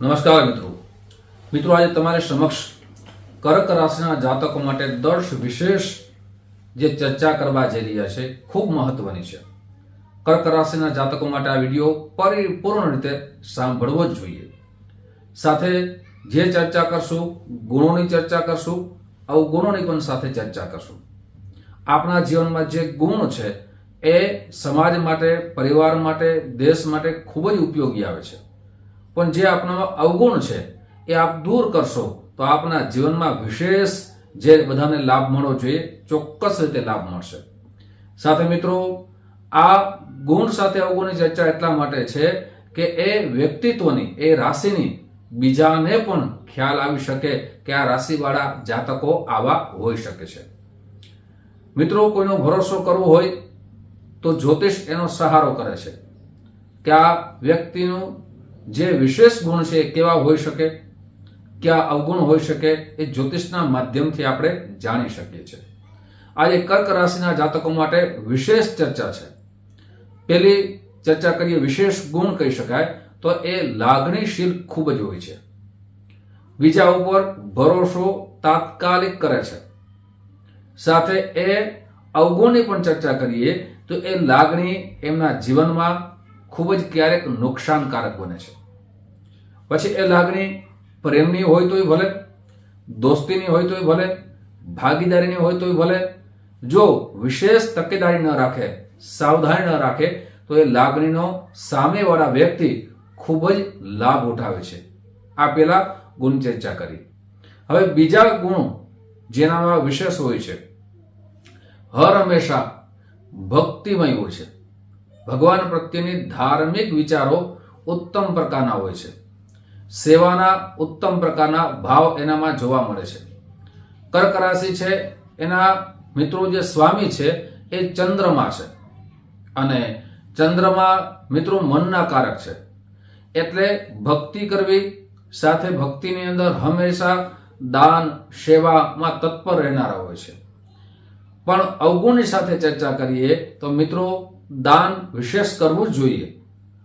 નમસ્કાર મિત્રો. મિત્રો, આજે તમારી સમક્ષ કર્ક રાશિના જાતકો માટે દર્શ વિશેષ જે ચર્ચા કરવા જઈ રહ્યા છે, ખૂબ મહત્વની છે. કર્ક રાશિના જાતકો માટે આ વીડિયો પરિપૂર્ણ રીતે સાંભળવો જ જોઈએ. સાથે જે ચર્ચા કરશું, ગુણોની ચર્ચા કરશું અવગુણોની પણ સાથે ચર્ચા કરશું. આપણા જીવનમાં જે ગુણ છે, એ સમાજ માટે, પરિવાર માટે, દેશ માટે ખૂબ જ ઉપયોગી આવે છે. પણ જે આપણામાં અવગુણ છે, એ આપ દૂર કરશો તો આપના જીવનમાં વિશેષ જે બધાને લાભ મળવો જોઈએ, ચોક્કસ રીતે લાભ મળશે. સાથે મિત્રો, આ ગુણ સાથે અવગુણની ચર્ચા એટલા માટે છે કે એ વ્યક્તિત્વની, એ રાશિની બીજાને પણ ખ્યાલ આવી શકે કે આ રાશિવાળા જાતકો આવા હોઈ શકે છે. મિત્રો, કોઈનો ભરોસો કરવો હોય તો જ્યોતિષ એનો સહારો કરે છે કે આ વ્યક્તિનું જે વિશેષ ગુણ છે એ કેવા હોઈ શકે, કયા અવગુણ હોઈ શકે એ જ્યોતિષના માધ્યમથી આપણે જાણી શકીએ છીએ. આજે કર્ક રાશિના જાતકો માટે વિશેષ ચર્ચા છે. પેલી ચર્ચા કરીએ વિશેષ ગુણ કહી શકાય, તો એ લાગણીશીલ ખૂબ જ હોય છે. બીજા ઉપર ભરોસો તાત્કાલિક કરે છે. સાથે એ અવગુણની પણ ચર્ચા કરીએ, તો એ લાગણી એમના જીવનમાં ખૂબ જ ક્યારેક નુકસાનકારક બને છે. પછી એ લાગણી પ્રેમની હોય તોય ભલે, દોસ્તીની હોય તોય ભલે, ભાગીદારીની હોય તોય ભલે, જો વિશેષ તકેદારી ન રાખે, સાવધાની ન રાખે, તો એ લાગણીનો સામેવાળા વ્યક્તિ ખૂબ જ લાભ ઉઠાવે છે. આ પેલા ગુણ ચર્ચા કરી. હવે બીજા ગુણો જેનામાં વિશેષ હોય છે. હર હંમેશા ભક્તિમય હોય છે. ભગવાન પ્રત્યેની ધાર્મિક વિચારો ઉત્તમ પ્રકારના હોય છે. સેવાના ઉત્તમ પ્રકારના ભાવ એનામાં જોવા મળે છે. કર્ક રાશિ છે, એના મિત્રો જે સ્વામી છે, એ ચંદ્રમા છે. અને ચંદ્રમા મિત્રો મનના કારક છે. એટલે ભક્તિ કરવી, સાથે ભક્તિની અંદર હંમેશા દાન, સેવામાં તત્પર રહેનારા હોય છે. પણ અવગુણની સાથે ચર્ચા કરીએ તો મિત્રો દાન વિશેષ કરવું જ જોઈએ.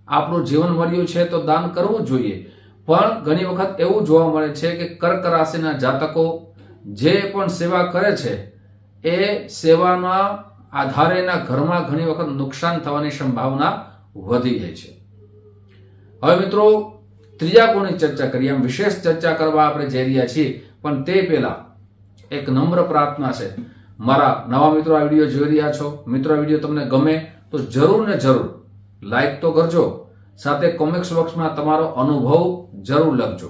આપણું જીવન મળ્યું છે તો દાન કરવું જોઈએ. પણ ઘણી વખત એવું જોવા મળે છે કે કર્ક રાશિના જાતકો જે પણ સેવા કરે છે, એ સેવાના આધારે એના ઘરમાં ઘણી વખત નુકસાન થવાની સંભાવના વધી જાય છે. હવે મિત્રો, ત્રીજા ગુણની ચર્ચા કરીએ. આમ વિશેષ ચર્ચા કરવા આપણે જઈ રહ્યા છીએ, પણ તે પહેલા એક નમ્ર પ્રાર્થના છે. મારા નવા મિત્રો આ વીડિયો જોઈ રહ્યા છો. મિત્રો, આ વીડિયો તમને ગમે તો જરૂર ને જરૂર લાઈક તો કરજો. સાથે કોમેન્ટ્સ બોક્સમાં તમારો અનુભવ જરૂર લખજો.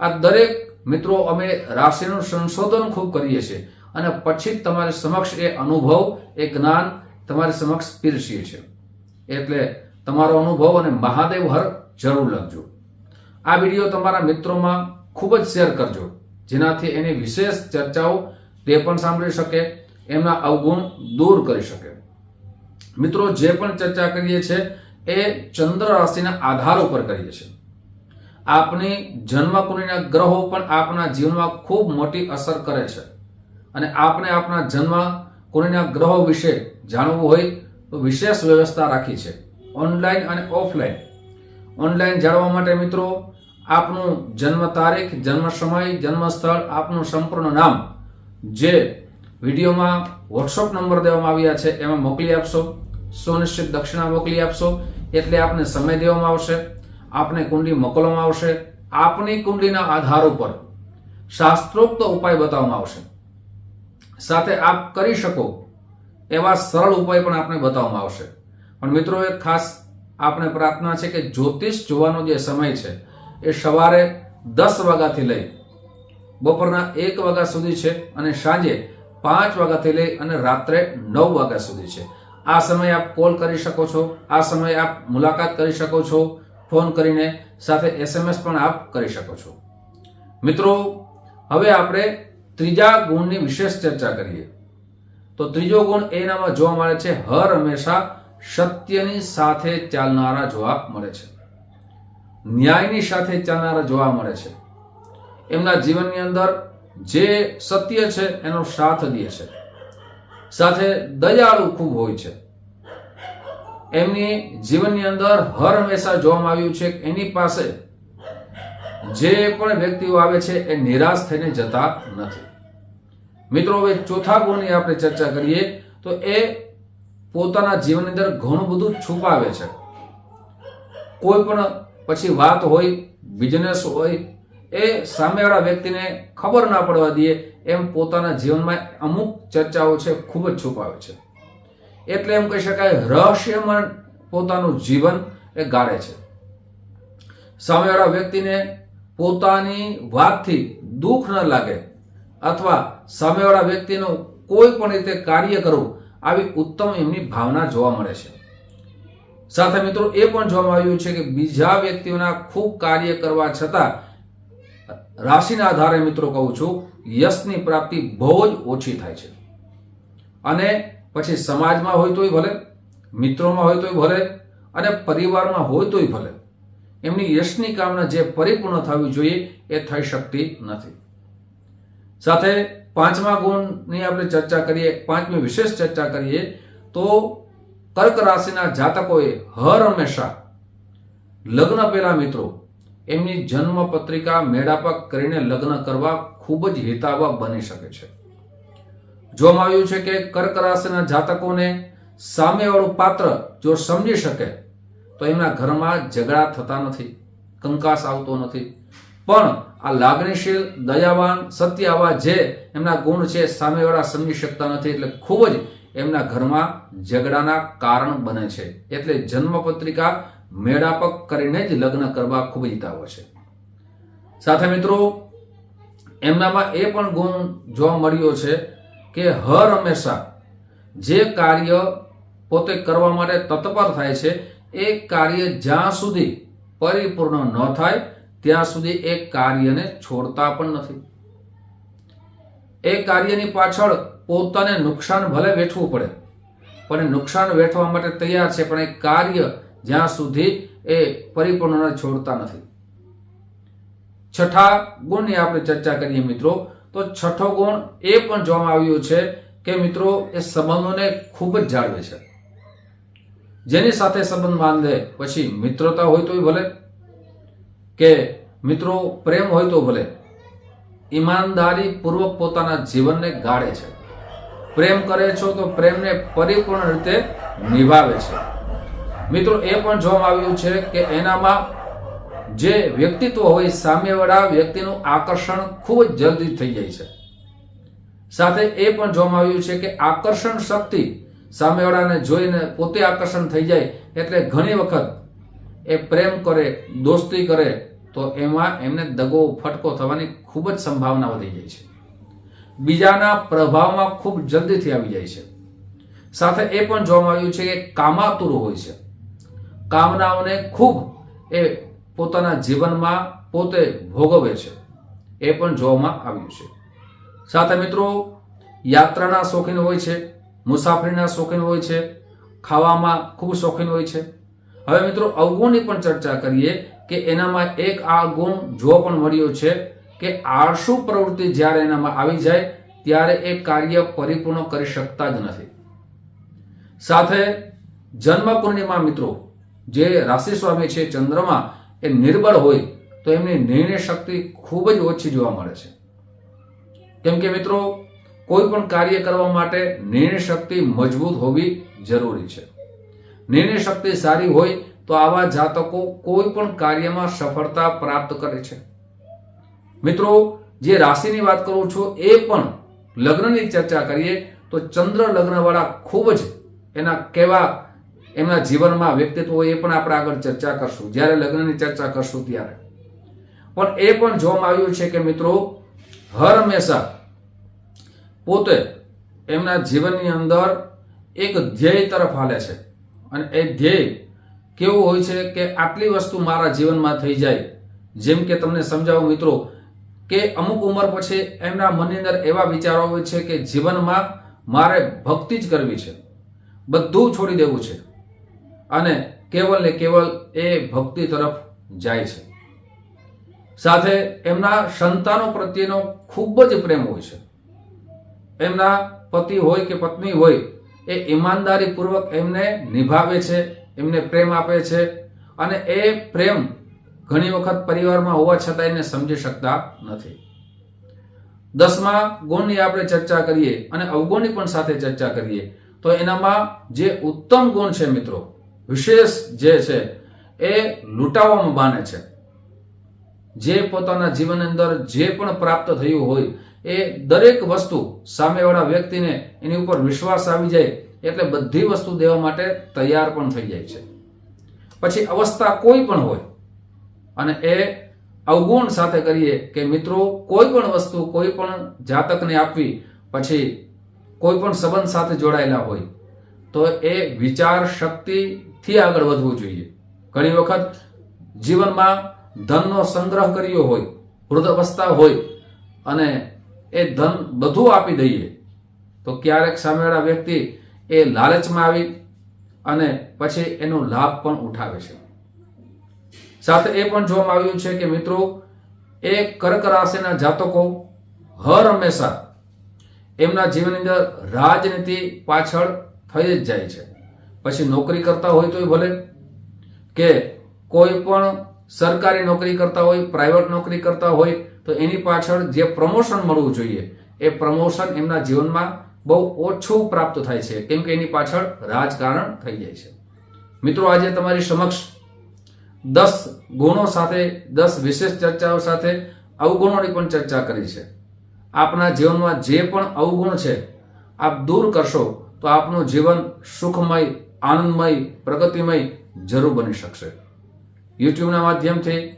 આ દરેક મિત્રો અમે રાશિનું સંશોધન ખૂબ કરીએ છીએ અને પછી તમારી સમક્ષ એ અનુભવ, એ જ્ઞાન તમારી સમક્ષ પીરસીએ છીએ. એટલે તમારો અનુભવ અને મહાદેવ હર જરૂર લખજો. આ વીડિયો તમારા મિત્રોમાં ખૂબ જ શેર કરજો. જેનાથી એની વિશેષ ચર્ચાઓ તે પણ સાંભળી શકે એમના અવગુણ દૂર કરી શકે. મિત્રો, જે પણ ચર્ચા કરીએ છીએ, એ ચંદ્ર રાશિના આધાર ઉપર કરીએ છીએ. આપની જન્મકુંડીના ગ્રહો પણ આપના જીવનમાં ખૂબ મોટી અસર કરે છે. અને આપણે આપણા જન્મ કુંડળીના ગ્રહો વિશે જાણવું હોય, તો વિશેષ વ્યવસ્થા રાખી છે. ઓનલાઈન અને ઓફલાઈન. ઓનલાઈન જાણવા માટે મિત્રો, આપનું જન્મ તારીખ, જન્મ સમય, જન્મ સ્થળ, આપનું સંપૂર્ણ નામ, જે વિડીયોમાં વોટ્સઅપ નંબર દેવામાં આવ્યા છે, એમાં મોકલી આપશો. સુનિશ્ચિત દક્ષિણા મોકલી આપશો, એટલે આપને સમય દેવામાં આવશે, આપને કુંડલી મોકલવામાં આવશે, આપની કુંડલીના આધાર ઉપર શાસ્ત્રોક્ત ઉપાય બતાવવામાં આવશે. સાથે આપ કરી શકો એવા સરળ ઉપાય પણ આપને બતાવવામાં આવશે. પણ મિત્રો, એક ખાસ આપણે પ્રાર્થના છે કે જ્યોતિષ જોવાનો જે સમય છે, એ સવારે દસ વાગ્યાથી લઈ બપોરના એક વાગ્યા સુધી છે અને સાંજે પાંચ વાગ્યાથી લઈ અને રાત્રે નવ વાગ્યા સુધી છે. આ સમયે આપ કોલ કરી શકો છો. આ સમયે આપ મુલાકાત કરી શકો છો. ફોન કરીને સાથે એસએમએસ પણ આપ કરી શકો છો. મિત્રો, હવે આપણે ત્રીજા ગુણની વિશેષ ચર્ચા કરીએ. તો ત્રીજો ગુણ એનામાં જોવા મળે છે, હર હંમેશા સત્યની સાથે ચાલનારા જોવા મળે છે. ન્યાયની સાથે ચાલનારા જોવા મળે છે. એમના જીવનની અંદર જે સત્ય છે એનો સાથ દે છે. સાથે દયાળુ ખૂબ હોય છે. એમની જીવનની અંદર હર હંમેશા જોવામાં આવ્યું છે એની પાસે જે પણ વ્યક્તિઓ આવે છે એ નિરાશ થઈને જતા નથી. મિત્રો, હવે ચોથા ગુણની આપણે ચર્ચા કરીએ તો એ પોતાના જીવનની અંદર ઘણું બધું છુપાવે છે. કોઈ પણ પછી વાત હોય બિઝનેસ હોય એ સામેવાળા વ્યક્તિને ખબર ના પડવા દઈએ એમ પોતાના જીવનમાં અમુક ચર્ચાઓ છે, ખૂબ જ છુપાવે છે. એટલે એમ કહી શકાય રહસ્યમાં પોતાનું જીવન એ ગાળે છે. સામેવાળા વ્યક્તિને પોતાની વાતથી દુઃખ ન લાગે અથવા સામેવાળા વ્યક્તિનું કોઈ પણ રીતે કાર્ય કરવું આવી ઉત્તમ એમની ભાવના જોવા મળે છે. સાથે મિત્રો, એ પણ જોવામાં આવ્યું છે કે બીજા વ્યક્તિઓના ખૂબ કાર્ય કરવા છતાં રાશિના આધારે મિત્રો કહું છું, યશની પ્રાપ્તિ બહુ જ ઓછી થાય છે. અને પછી સમાજમાં હોય તોય ભલે, મિત્રોમાં હોય તોય ભલે, અને પરિવારમાં હોય તોય ભલે, એમની યશની કામના જે પરિપૂર્ણ થવી જોઈએ એ થઈ શકતી નથી. સાથે પાંચમા ગુણની આપણે ચર્ચા કરીએ, પાંચમી વિશેષ ચર્ચા કરીએ, તો કર્ક રાશિના જાતકોએ હર હંમેશા લગ્ન પહેલા મિત્રો એમની જન્મ પત્રિકા મેળાપક કરીને લગ્ન કરવા ખૂબ જ હિતાવહ બની શકે છે. જોવામાં આવ્યું છે કે કર્ક રાશિના જાતકોને સામેવાળું પાત્ર જો સમજી શકે, તો એમના ઘરમાં ઝઘડા થતા નથી, કંકાસ આવતો નથી. પણ આ લાગણીશીલ, દયાવાન સત્ય આવા જે એમના ગુણ છે સામેવાળા સમજી શકતા નથી એટલે ખૂબ જ એમના ઘરમાં ઝઘડાના કારણ બને છે. એટલે જન્મપત્રિકા મેળાપક કરીને જ લગ્ન કરવા ખૂબ હિતાવ છે. સાથે મિત્રો, એમનામાં એ પણ ગુણ જોવા મળ્યો છે કે હર હંમેશા જે કાર્ય પોતે કરવા માટે તત્પર થાય છે, એ કાર્ય જ્યાં સુધી પરિપૂર્ણ ન થાય, ત્યાં સુધી એ કાર્યને છોડતા પણ નથી. એ કાર્યની પાછળ પોતાને નુકસાન ભલે વેઠવું પડે, પણ નુકસાન વેઠવા માટે તૈયાર છે, પણ એ કાર્ય જ્યાં સુધી એ પરિપૂર્ણને છોડતા નથી. છઠ્ઠા ગુણની આપણે ચર્ચા કરીએ મિત્રો, તો છઠ્ઠો ગુણ એ પણ જોવામાં આવ્યો છે કે મિત્રો, એ સંબંધોને ખૂબ જ જાળવે છે. જેની સાથે સંબંધ બાંધે પછી મિત્રતા હોય તોય ભલે, કે મિત્રો પ્રેમ હોય તો ભલે, ઈમાનદારી પૂર્વક પોતાના જીવનને ગાળે છે. પ્રેમ કરે છો તો પ્રેમને પરિપૂર્ણ રીતે નિભાવે છે. મિત્રો, એ પણ જોવામાં આવ્યું છે કે એનામાં જે વ્યક્તિત્વ હોય, સામેવાળા વ્યક્તિનું આકર્ષણ ખૂબ જ જલ્દી થઈ જાય છે. સાથે એ પણ જોવામાં આવ્યું છે કે આકર્ષણ શક્તિ સામેવાળાને જોઈને પોતે આકર્ષણ થઈ જાય એટલે ઘણી વખત એ પ્રેમ કરે, દોસ્તી કરે, તો એમાં એમને દગો ફટકો થવાની ખૂબ જ સંભાવના વધી જાય છે. બીજાના પ્રભાવમાં ખૂબ જલ્દીથી આવી જાય છે. સાથે એ પણ જોવામાં આવ્યું છે કે કામાતુર હોય છે. કામનાઓને ખૂબ એ પોતાના જીવનમાં પોતે ભોગવે છે. એ પણ જોવામાં આવ્યું છે. સાથે મિત્રો, યાત્રાના શોખીન હોય છે, મુસાફરીના શોખીન હોય છે, ખાવામાં ખૂબ શોખીન હોય છે. હવે મિત્રો, અવગુણની પણ ચર્ચા કરીએ કે એનામાં એક આ ગુણ જોવા પણ મળ્યો છે કે આળસુ પ્રવૃત્તિ જ્યારે એનામાં આવી જાય, ત્યારે એ કાર્ય પરિપૂર્ણ કરી શકતા જ નથી. સાથે જન્મ પૂર્ણિમા મિત્રો જે રાશિ સ્વામી છે, ચંદ્રમાં, એ નિર્બળ હોય તો એમની નિર્ણય શક્તિ ખૂબ જ ઓછી જોવા મળે છે. કેમ કે મિત્રો, કોઈ પણ કાર્ય કરવા માટે નિર્ણય શક્તિ મજબૂત હોવી જરૂરી છે. નિર્ણય શક્તિ સારી હોય તો આવા જાતકો કોઈ પણ કાર્યમાં સફળતા પ્રાપ્ત કરે છે. મિત્રો, જે રાશિની વાત કરું છું, એ પણ લગ્નની ચર્ચા કરીએ તો ચંદ્ર લગ્નવાળા ખૂબ જ એના કેવા એમના જીવનમાં વ્યક્તિત્વ એ પણ આપણે આગળ ચર્ચા કરશું. જ્યારે લગ્નની ચર્ચા કરશું ત્યારે. પણ એ પણ જોવામાં આવ્યું છે કે મિત્રો, હર હંમેશા પોતે એમના જીવનની અંદર એક ધ્યેય તરફ હાલે છે. અને એ ધ્યેય કેવું હોય છે કે આટલી વસ્તુ મારા જીવનમાં થઈ જાય. જેમ કે તમને સમજાવું મિત્રો, કે અમુક ઉંમર પછી એમના મનની અંદર એવા વિચારો હોય છે કે જીવનમાં મારે ભક્તિ જ કરવી છે. બધું છોડી દેવું છે. અને કેવલ ને કેવલ એ ભક્તિ તરફ જાય છે. સાથે એમના સંતાનો પ્રત્યેનો ખૂબ જ પ્રેમ હોય છે. એમના પતિ હોય કે પત્ની હોય, એ ઈમાનદારીપૂર્વક એમને નિભાવે છે, એમને પ્રેમ આપે છે અને એ પ્રેમ ઘણી વખત પરિવારમાં હોવા છતાં એને સમજી શકતા નથી. દસમા ગુણની આપણે ચર્ચા કરીએ અને અવગુણની પણ સાથે ચર્ચા કરીએ, તો એનામાં જે ઉત્તમ ગુણ છે મિત્રો વિશેષ જે છે, એ લૂંટાવામાં બાને છે. જે પોતાના જીવન અંદર જે પણ પ્રાપ્ત થયું હોય, એ દરેક વસ્તુ સામેવાળા વ્યક્તિને એની ઉપર વિશ્વાસ આવી જાય, એટલે બધી વસ્તુ દેવા માટે તૈયાર પણ થઈ જાય છે. પછી અવસ્થા કોઈ પણ હોય, અને એ અવગુણ સાથે કરીએ કે મિત્રો, કોઈ પણ વસ્તુ કોઈ પણ જાતકને આપવી, પછી કોઈ પણ સંબંધ સાથે જોડાયેલા હોય, તો એ વિચાર શક્તિથી આગળ વધવું જોઈએ. ઘણી વખત જીવનમાં ધનનો સંગ્રહ કર્યો હોય, વૃદ્ધ અવસ્થા હોય, અને એ ધન બધું આપી દઈએ, તો ક્યારેક સામેવાળા વ્યક્તિ એ લાલચમાં આવી અને પછી એનો લાભ પણ ઉઠાવે છે. સાથે એ પણ જોવામાં આવ્યું છે કે મિત્રો, એ કર્ક રાશિના જાતકો હર હંમેશા એમના જીવનની અંદર રાજનીતિ પાછળ થઈ જ જાય છે. પછી નોકરી કરતા હોય તોય ભલે. કે કોઈ પણ સરકારી નોકરી કરતા હોય પ્રાઇવેટ નોકરી કરતા હોય, તો એની પાછળ જે પ્રમોશન મળવું જોઈએ, એ પ્રમોશન એમના જીવનમાં બહુ ઓછું પ્રાપ્ત થાય છે. કેમ કે એની પાછળ રાજકારણ થઈ જાય છે. મિત્રો, આજે તમારી સમક્ષ દસ ગુણો સાથે, દસ વિશેષ ચર્ચાઓ સાથે અવગુણોની પણ ચર્ચા કરી છે. આપના જીવનમાં જે પણ અવગુણ છે, આપ દૂર કરશો તો આપનું જીવન સુખમય આનંદમય, પ્રગતિમય જરૂર બની શકશે. યુટ્યુબના માધ્યમથી,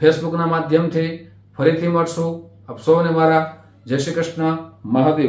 ફેસબુકના માધ્યમથી ફરીથી મળશું આપ સૌને મારા જય શ્રી કૃષ્ણ, મહાદેવ.